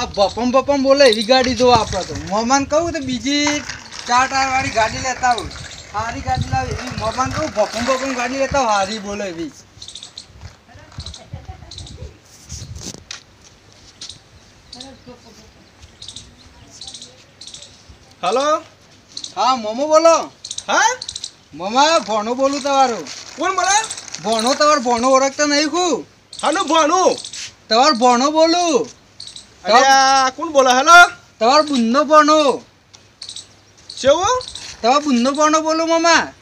આ બપમ બપમ બોલે એવી ગાડી જો આપણે તો. મહેમાન કહું તો બીજી ચાર ટાયર વાળી ગાડી લેતા આવું સારી ગાડી લાવી એવી. મહેમાન કહું બપમ બપમ ગાડી લેતા સારી બોલે એવી. હલો? હા મોમો બોલો. હા? મમા ભણો બોલું તમારું. કોણ બોલે? ભણો તમારો ભણો ઓળખતા નહીં ખું હાલો ભણો. તમારો ભણો બોલું. અરે કોણ બોલે? હેલો? તમારો બુંદનો ભણો કેવું તમારો બુંદનો ભણો બોલું મામા.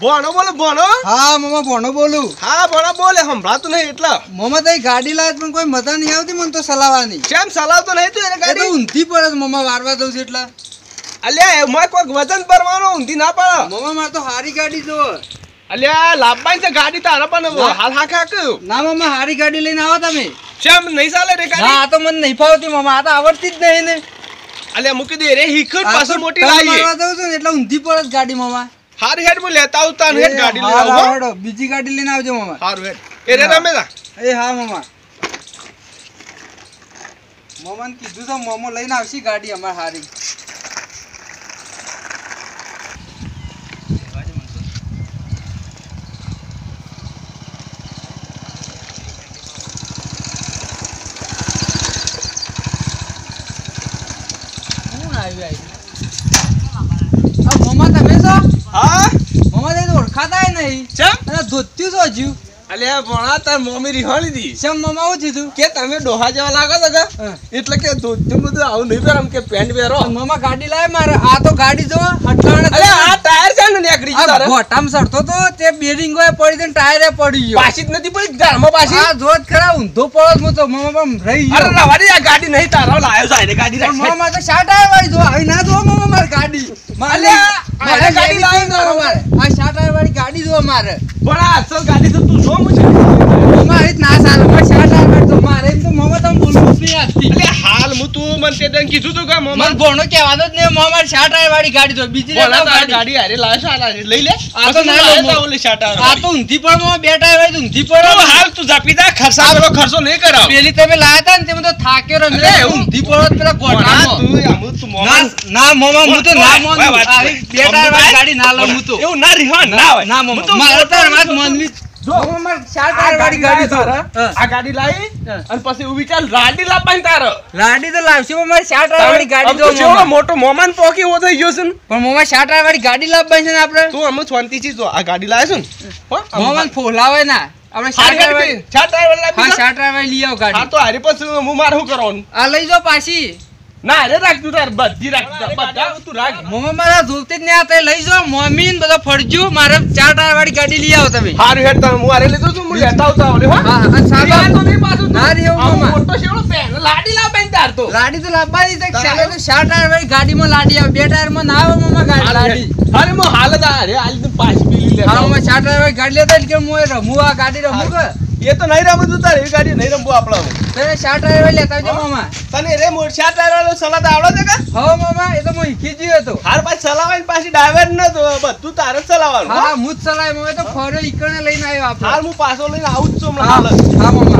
ભણો બોલો ભણો? હા મામા ભણો બોલું. હા ભણો બોલે સંભળાતું નહીં એટલે. મામા તો ગાડી લાવે પણ કોઈ મજા નહીં આવતી મને તો ચલાવવાની કેમ ચલાવતો નહીં તું એને તો ગાડી? ઊંધી પડે છે મામા વારવા દઉં છું એટલે. અલ્યા એમાં કોઈક વજન ભરવાનો ઊંધી ના પડે. મામા મારે તો હારી ગાડી જો. અલ્યા લાવવાની છે ગાડી તારા પણ. હાલ હાક હાક. ના મામા હારી ગાડી લઈને આવો તમે. કેમ નહીં ચાલે રે કાલે આ તો મને નહીં ફાવતી મામા. આ તો આવડતી જ નહીં ને. અલ્યા મૂકી દે રે હિખટ પાછો મોટી લાવી મારવા દઉં છું એટલે ઊંધી પડત ગાડી મામા. હાર હેડ હું લેતા આવતા હેડ ગાડી લઈ આવું બીજી ગાડી લઈને આવજો મામા. હારું હેડ. એ રે. રમે એ હા મામા. મામાને કીધું તો મોમો લઈને આવશે ગાડી અમારે હારી. મોમા તમે છો? હા? મોમા તો ઓળખાતા નહીં. ચમ? અને ધોત્યું છો હજુ? અલ્યા ભણા તાર મમ્મી રિહાણી દી. શેમ મામા આવું કે તમે ડોહા જેવા લાગો છો કે? એટલે કે ધોતું બધું આવું નહીં પહેરમ કે પેન્ટ પહેરો. મામા ગાડી લાવે મારે. આ તો ગાડી જો હટકાણે અરે આ ટાયર છે ને નીકળી ગયું તારે? ગોટામ સડતો તો તે બેરિંગો પડી ગઈ ટાયરે પડી ગયો. પાછી જ નથી પડી? ધારમાં પાછી? આ જોત ખરા ઊંધો પડો હું તો મામા પણ રહી ગયો. રવા દે આ ગાડી નહીં તારો લાયો છે એને ગાડી રાખ. મામા તો શા ટાયર વાળી જો? આવી ના જો મામા મારી ગાડી. મારે મારે ગાડી લાવી મારે. આ શા ટાયર વાળી ગાડી જો મારે. પણ આ અસલ ગાડી તો તું જો મુજે મામા ના સારું મારે શા ટાયર વાળી તો મારે એમ તો મામા તમે બોલવું જ નહીં આજથી અલે હાલ હું તું મને તે દન કીધું તું કે મને મમ્મા કહેવાનો જ નહીં મામા શા વાળી ગાડી જો બીજી બોલા લેતા તારી ગાડી. ગાડી હારે લાયો છે લઈ લે. આ તો ના લાયો ઓલી શાટા આ તો ઊંધી પણ મામા બે ટાયર ઊંધી પડો હાલ તું જાપી દા ખર્ચા કરો ખર્ચો નહીં કરાવ. પેલી તમે લાયા તા ને તેમાં તો થાક્યો. અરે, મેં ઊંધી જ પેલા પણ તું આમ તું ના ના મોમા હું તો ના મોનું. આવી. વાળી ગાડી ના લઉં હું તો. એવું ના રિહાન ના હોય. ના મોમા. તો તો વાત છું. માનવી જો. મારે ચાર ગાડી ગાડી તારે. આ ગાડી લાવી અને પછી ઊભી ચાલ લાડી લાવવાની તારે. લાડી તો લાવશે પણ મારી ચાર વાળી ગાડી તું મોટો મોમાન પોકી હો થઈ ગયો છે પણ મોમા ચાર વાળી ગાડી લાવવાની છે ને આપણે? તું અમે શાંતિથી જો આ ગાડી લાવે છે ને? મોમાન ફોલાવે ના આપણે ચાર ગાડી વાળી ચાર ટાયર લાવી હા ચાર વાળી લઈ ગાડી. હા તો હારી પછી હું મારે શું કરવાનું? આ લઈ જાઓ પાછી. ના અરે રાખ તાર બધી રાખ બધા તું રાખ. મોમા મારા જોલતી જ નહીં આવતા લઈ જાઓ મોમી ને બધા મારે ચાર ટાયર વાળી ગાડી લઈ આવો તમે. હારું હેડ તમે હું હારે લીધું છું હું લેતા આવતા ઓલે હો. હા અને તો નહીં પાછું ના રે એવું મોટો પેન લાડી લાવ બેન તાર તો. લાડી તો લાવવાની છે ચાલે તો ચાર ટાયર વાળી ગાડીમાં લાડી આવે બે ટાયરમાં ના આવે મામા ગાડી. લાડી અરે મો હાલત આ રે હાલ તું પાછી પીલી લે હા મામા ચાર ટાયર વાળી ગાડી લેતા જ કે રમું આ ગાડી રમું કે? એ તો નહીં રમતું તાર એવી ગાડી નહીં રમવું આપણે તને શા વાળી લેતા આવજો મામા. તને રે મોર શા વાળો સલાદ આવડે છે કે? હા મામા એ તો હું શીખી ગયો હતો. હાર પાછી ચલાવવાની પાછી ડ્રાઈવર ન તો બધું તારે જ ચલાવવાનું હા હો. જ ચલાય મામા તો ફોરો ઈકણે લઈને આવ્યો હાલ આપણે હું પાછો લઈને આવું જ છું હમણાં હા હાલ મામા.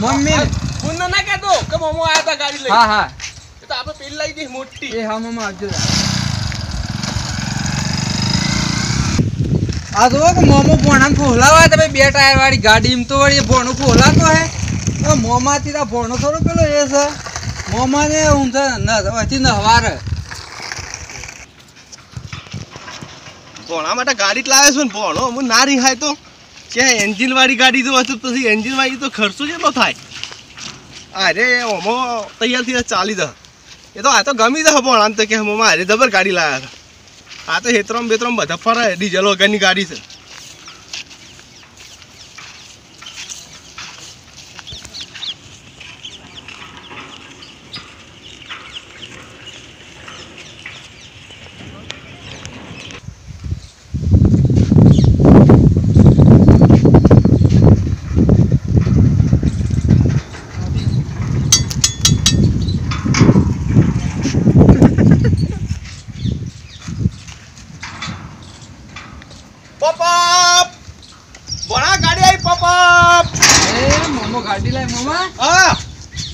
મમ્મી. ફોન ના કહેતો કે મોમો આયા તા ગાડી લઈ હા હા. એ તો આપણે પેલી લઈ જઈ મોટી. એ હા મામા આવજો. આ તો મોમો ભોણાને ફોલાવા તમે બે ટાયર વાળી ગાડી તો વળી ભોણું ફોલાતો હે. મોમાંથી તો ભોણો થોડો પેલો એ છે. મોમાને હું છે ન હજી નહવાર. ભોણા માટે ગાડી જ લાવે છે ને ભોણો હું ના રિહાય તો. કે એન્જિન વાળી ગાડી તો હશે પછી એન્જિન વાળી તો ખર્ચો કેટલો થાય? અરે, ઓમો તૈયાર થઈ ચાલી દે એ તો આ તો ગમી દે ભોણા તો કે મોમાં હારે જબર ગાડી લાવ્યા હતા આ તો હેતરમ બેતરમ બધા ફરાય. ડીઝલ વગરની ગાડી છે. મામા. હા.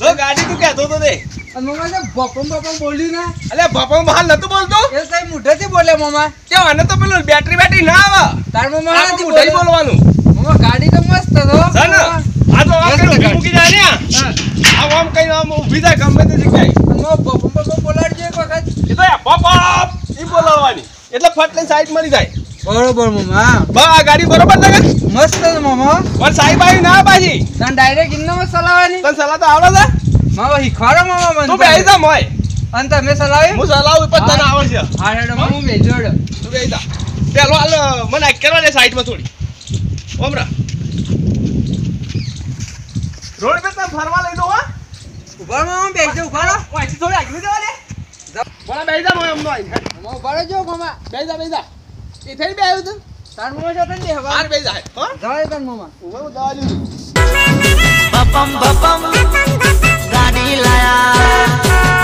લો ગાડી તું કહેતો તો દે. અને મામા જે બપમ બપમ બોલ્યું ને. અલે બપમ બહાર નતું બોલતો? એ સાહેબ મુઢેથી બોલે મામા. કે આને તો પેલું બેટરી બેટરી ના આવે. તાર મામા આ નથી બોલવાનું. મામા ગાડી તો મસ્ત હતો છે ને? આ તો મસ્ત કઈ ગાડી. મૂકી જાય ને? હા. આમ કઈ આમ ઊભી થાય ગમે તે જગ્યાએ. મામા બપમ બપમ બોલાડજો એક વખત. એ તો એ પપ પપ બોલાવવાની. એટલે ફટ લઈને સાઈડ મળી જાય. બરોબર મામા. બા આ ગાડી બરોબર લાગે? પણ સાહેબ આવી ના પાછી. તને ડાયરેક્ટ ઇન્નામાં સલાવાની તને સલાહ તો આવડે છે. મામા શીખવાડો મામા મને તું બેસી જા મોય. અને તમે ચલાવી હું સલાહ પણ તને હા. છે હા હેડો હું? બેસી જોડો તું બેસી જા. પેલો હાલ મને આ કરવા દે સાઈડમાં થોડી. ઓમરા. રોડ પર તને ફરવા લઈ દો હા? ઊભા મામા બેસી જાઓ ઊભા રહો. વાંચી થોડી આગળ જવા દે. બોલા બેસી જા મોય અમનો આઈ. ઊભા રહેજો મામા. બેસી જા બેસી જા. એ થઈ બે આવ્યું તું. બપમ બપમ ગાડી લાયા.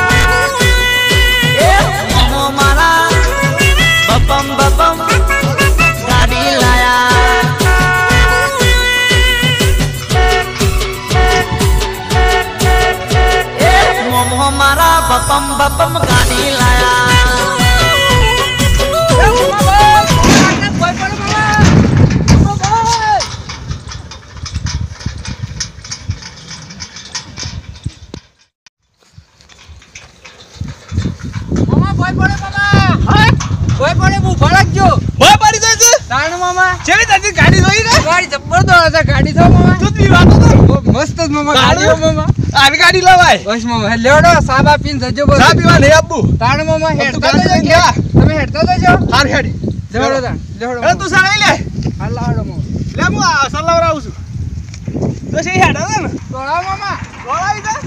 હું ભડકજો મોય પડી જાય છે. તાણ મામા. ચેવી તાજી ગાડી જોઈ ને. ગાડી જબરદસ્ત છે ગાડી તો મામા. તું બી વાતો તો મસ્ત જ મામા ગાડીઓ. મામા. આવી ગાડી લવાય. બસ મામા લેડો સાબા પીન જજો બસ સાબી પીવા નહીં આપવું તાણ મામા હેડતા તો જો. તમે હેડતા તો જો હાર હેડી. લેડો તાણ લેડો તું સડાઈ લે. હાલ લાવડો મામા. લે હું આ સલાવરાવું છું. તો સહી હેડ ને. દોડાવો મામા. દોડાવી જા